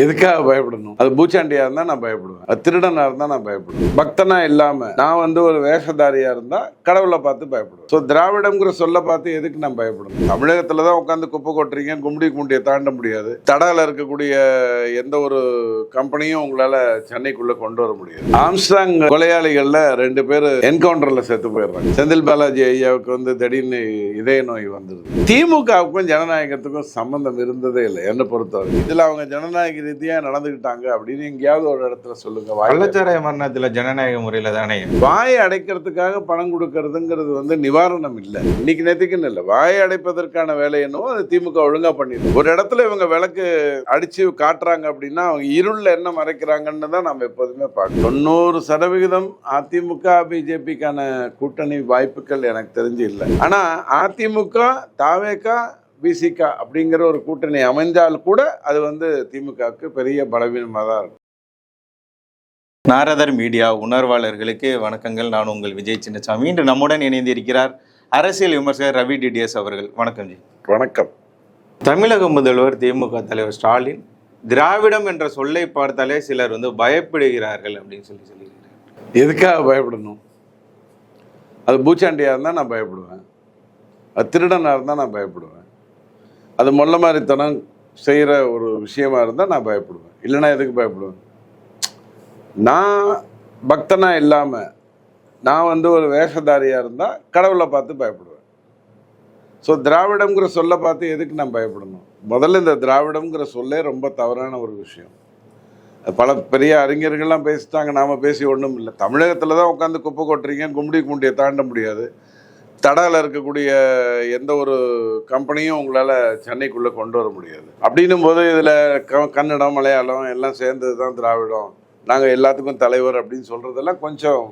எதுக்காக பயப்படணும்? அது பூச்சாண்டியா இருந்தா நான் பயப்படுவேன். அது திருடனா இருந்தா நான் பயப்படுவேன். பக்தனா இல்லாம நான் வந்து ஒரு வேஷதாரியா இருந்தா கடவுளை பார்த்து பயப்படுவேன். ஸோ திராவிடம்ங்கிற சொல்ல பார்த்து எதுக்கு நான் பயப்படணும்? தமிழகத்துல தான் உட்காந்து குப்பை கொட்டுறீங்க கும்படி குண்டியை தாண்ட முடியாது. தடால இருக்கக்கூடிய எந்த ஒரு கம்பெனியும் உங்களால சென்னைக்குள்ள கொண்டு வர முடியாது. ஆம்ஸ்டாங் கொலையாளிகள்ல ரெண்டு பேர் என்கவுண்டர்ல செத்து போயிடுறாங்க. செந்தில் பாலாஜி ஐயாவுக்கு வந்து திடீர்னு இதய நோய் வந்துருது. திமுகவுக்கும் ஜனநாயகத்துக்கும் சம்பந்தம் இருந்ததே இல்லை என்னை பொறுத்தவரை இதுல அவங்க ஜனநாயக ரீதியா நடந்துக்கிட்டாங்க அப்படின்னு எங்கேயாவது ஒரு இடத்துல சொல்லுங்க. வாயில. கள்ளச்சாராய மரணத்துல ஜனநாயக முறையில தானே? வாயை அடைக்கிறதுக்காக பணம் கொடுக்கறதுங்கிறது வந்து நிவாரணம் இல்லை. இன்னைக்கு நேற்றுக்குன்னு இல்லை? வாயை அடைப்பதற்கான வேலை என்னவோ அது திமுக ஒழுங்கா பண்ணிடும் ஒரு இடத்துல இவங்க விளக்கு அடிச்சு காட்டுறாங்க அப்படின்னா அவங்க இருள்ல என்ன மறைக்கிறாங்கன்னு தான் நம்ம எப்போதுமே பார்க்கணும். தொண்ணூறு சதவிகிதம் அதிமுக பிஜேபிக்கான கூட்டணி வாய்ப்புகள் எனக்கு தெரிஞ்சு இல்லை. ஆனா அதிமுக தாவேகா பிசிகா அப்படிங்கிற ஒரு கூட்டணி அமைந்தால் கூட அது வந்து திமுகவுக்கு பெரிய பலவீனமாக தான் இருக்கும். நாரதர் மீடியா உணர்வாளர்களுக்கு வணக்கங்கள். நான் உங்கள் விஜய் சின்னசாமி. இன்று நம்முடன் இணைந்து இருக்கிறார் அரசியல் விமர்சகர் ரவி டிடிஎஸ் அவர்கள். வணக்கம் ஜி. வணக்கம். தமிழக முதல்வர் திமுக தலைவர் ஸ்டாலின் திராவிடம் என்ற சொல்லை பார்த்தாலே சிலர் வந்து பயப்படுகிறார்கள் அப்படின்னு சொல்லி சொல்லியிருக்கிறார். எதுக்காக பயப்படணும்? அது பூச்சாண்டியாக இருந்தால் நான் பயப்படுவேன். அது திருடனாக இருந்தால் நான் பயப்படுவேன். அது மொல்ல மாதிரித்தனம் செய்கிற ஒரு விஷயமா இருந்தால் நான் பயப்படுவேன். இல்லைன்னா எதுக்கு பயப்படுவேன்? நான் பக்தனா இல்லாமல் நான் வந்து ஒரு வேஷதாரியாக இருந்தால் கடவுளை பார்த்து பயப்படுவேன். ஸோ திராவிடங்கிற சொல்ல பார்த்து எதுக்கு நான் பயப்படணும்? முதல்ல இந்த திராவிடம்ங்கிற சொல்லே ரொம்ப தவறான ஒரு விஷயம். பல பெரிய அறிஞர்கள்லாம் பேசிட்டாங்க நாம் பேசி ஒன்றும் இல்லை. தமிழகத்தில் தான் உட்காந்து குப்பை கொட்டுறீங்க கும்படி குண்டியை தாண்ட முடியாது. தடால இருக்கக்கூடிய எந்த ஒரு கம்பெனியும் உங்களால் சென்னைக்குள்ளே கொண்டு வர முடியாது. அப்படின்னும் போது இதில் க கன்னடம் மலையாளம் எல்லாம் சேர்ந்தது தான் திராவிடம். நாங்கள் எல்லாத்துக்கும் தலைவர் அப்படின்னு சொல்கிறதெல்லாம் கொஞ்சம்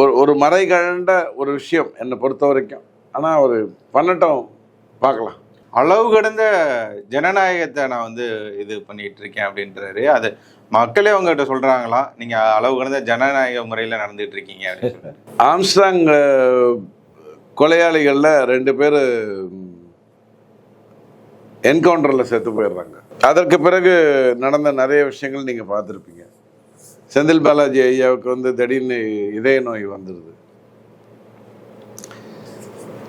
ஒரு ஒரு மறை கழண்ட ஒரு விஷயம் என்னை பொறுத்த வரைக்கும். ஆனால் ஒரு பண்ணட்டும் பார்க்கலாம். அளவு கடந்த ஜனநாயகத்தை நான் வந்து இது பண்ணிட்டு இருக்கேன் அப்படின்றாரு. அது மக்களே உங்ககிட்ட சொல்றாங்களா? நீங்க அளவு கடந்த ஜனநாயக முறையில நடந்துட்டு இருக்கீங்க அப்படின்னு. ஆம்ஸ்டாங் கொலையாளிகளில் ரெண்டு பேர் என்கவுண்டரில் செத்து போயிடுறாங்க. அதற்கு பிறகு நடந்த நிறைய விஷயங்கள் நீங்கள் பார்த்துருப்பீங்க. செந்தில் பாலாஜி ஐயாவுக்கு வந்து திடீர்னு இதய நோய் வந்துடுது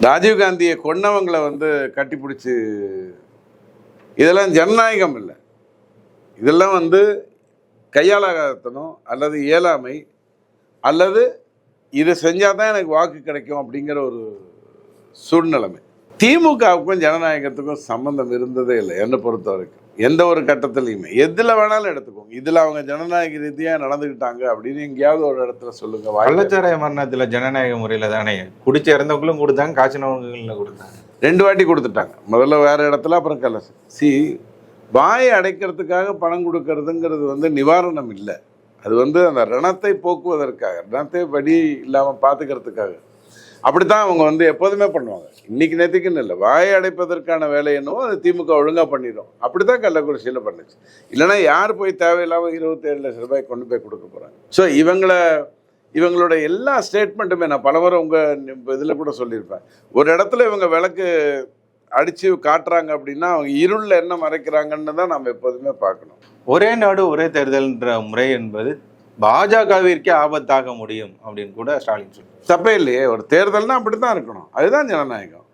ராஜீவ்காந்தியை கொன்னவங்களை வந்து கட்டிப்பிடிச்சி இதெல்லாம் ஜனநாயகம் இல்லை. இதெல்லாம் வந்து கையாளாகத்தனம் அல்லது இயலாமை அல்லது இது செஞ்சால் தான் எனக்கு வாக்கு கிடைக்கும் அப்படிங்கிற ஒரு சூழ்நிலைமை. திமுகவுக்கும் ஜனநாயகத்துக்கும் சம்பந்தம் இருந்ததே இல்லை என்னை பொறுத்த வரைக்கும் எந்த ஒரு கட்டத்துலையுமே. எதில் வேணாலும் எடுத்துக்கோங்க. இதில் அவங்க ஜனநாயக ரீதியாக நடந்துக்கிட்டாங்க அப்படின்னு எங்கேயாவது ஒரு இடத்துல சொல்லுங்க வாயில. கள்ளச்சாராய மரணத்துல ஜனநாயக முறையில தானே. குடிச்ச இறந்தவங்களும் கொடுத்தாங்க காய்ச்சினவங்களும் கொடுத்தாங்க. ரெண்டு வாட்டி கொடுத்துட்டாங்க. முதல்ல வேற இடத்துல அப்புறம் கலச சி வாயை அடைக்கிறதுக்காக பணம் கொடுக்கறதுங்கிறது வந்து நிவாரணம் இல்லை. அது வந்து அந்த ரணத்தை போக்குவதற்காக ரணத்தை வழி இல்லாமல் பார்த்துக்கிறதுக்காக அப்படித்தான் அவங்க வந்து எப்போதுமே பண்ணுவாங்க. இன்னைக்கு நேற்றுக்குன்னு இல்லை வாயை அடைப்பதற்கான வேலை என்னவோ அது திமுக ஒழுங்காக பண்ணிடும். அப்படி தான் கள்ளக்குறிச்சியில் பண்ணுச்சு. இல்லைன்னா யார் போய் தேவையில்லாமல் இருபத்தேழு லட்ச ரூபாய் கொண்டு போய் கொடுக்க போகிறாங்க ஸோ இவங்கள இவங்களோட எல்லா ஸ்டேட்மெண்ட்டுமே நான் பலவரம் உங்கள் இதில் கூட சொல்லியிருப்பேன். ஒரு இடத்துல இவங்க விளக்கு அடித்து காட்டுறாங்க அப்படின்னா அவங்க இருளில் என்ன மறைக்கிறாங்கன்னு தான் நம்ம எப்போதுமே பார்க்கணும். ஒரே நாடு ஒரே தேர்தல்ன்ற முறை என்பது பாஜகவிற்கே ஆபத்தாக முடியும் அப்படின்னு கூட ஸ்டாலின் சொல்லி தப்பே இல்லையே. ஒரு தேர்தல்னா அப்படி தான் இருக்கணும். அதுதான் ஜனநாயகம்.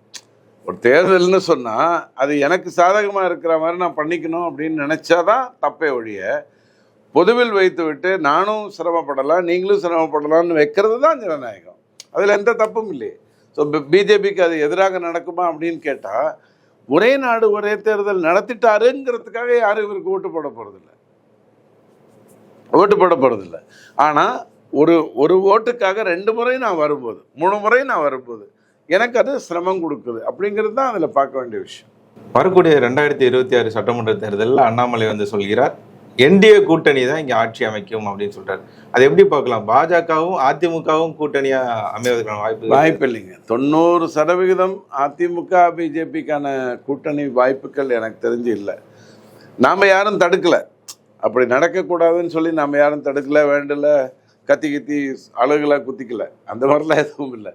ஒரு தேர்தல்னு சொன்னால் அது எனக்கு சாதகமாக இருக்கிற மாதிரி நான் பண்ணிக்கணும் அப்படின்னு நினைச்சாதான் தப்பே ஒழிய பொதுவில் வைத்து விட்டு நானும் சிரமப்படலாம் நீங்களும் சிரமப்படலாம்னு வைக்கிறது தான் ஜனநாயகம். அதில் எந்த தப்பும் இல்லையே. ஸோ பிஜேபிக்கு அது எதிராக நடக்குமா அப்படின்னு கேட்டால் ஒரே நாடு ஒரே தேர்தல் நடத்திட்டாருங்கிறதுக்காக யாரும் இவருக்கு ஓட்டு போட போகிறதில்ல ஓட்டு போட போகிறதில்ல ஆனால் ஒரு ஒரு ஓட்டுக்காக ரெண்டு முறை நான் வரும்போது மூணு முறை நான் வரும்போது எனக்கு அது சிரமம் கொடுக்குது. அப்படிங்கிறது தான் அதில் பார்க்க வேண்டிய விஷயம். வரக்கூடிய ரெண்டாயிரத்தி இருபத்தி ஆறு சட்டமன்ற தேர்தலில் அண்ணாமலை வந்து சொல்கிறார் என்டிஏ கூட்டணி தான் இங்கே ஆட்சி அமைக்கும் அப்படின்னு சொல்றாரு. அது எப்படி பார்க்கலாம்? பாஜகவும் அதிமுகவும் கூட்டணியாக அமைவதற்கான வாய்ப்பு வாய்ப்பு இல்லைங்க தொண்ணூறு சதவிகிதம் அதிமுக பிஜேபிக்கான கூட்டணி வாய்ப்புகள் எனக்கு தெரிஞ்சு இல்லை. நாம் யாரும் தடுக்கலை. அப்படி நடக்கக்கூடாதுன்னு சொல்லி நாம் யாரும் தடுக்கல வேண்டல கத்தி கத்தி அழகுலாம் குத்திக்கல. அந்த மாதிரிலாம் எதுவும் இல்லை.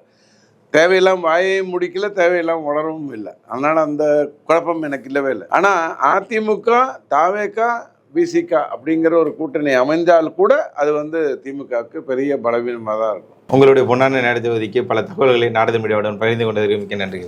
தேவையில்லாம வாயையும் முடிக்கல தேவையில்லாம உணரவும் இல்லை. அதனால் அந்த குழப்பம் எனக்கு இல்லவே இல்லை. ஆனால் அதிமுக தாவேக்கா பிசிகா அப்படிங்கிற ஒரு கூட்டணி அமைந்தால் கூட அது வந்து திமுகவுக்கு பெரிய பலவீனமாக தான் இருக்கும். உங்களுடைய பொன்னான நேரத்தை ஒதுக்கி பல தகவல்களை நாடக மீடியாவுடன் பகிர்ந்து கொண்டதற்கு மிக்க நன்றி.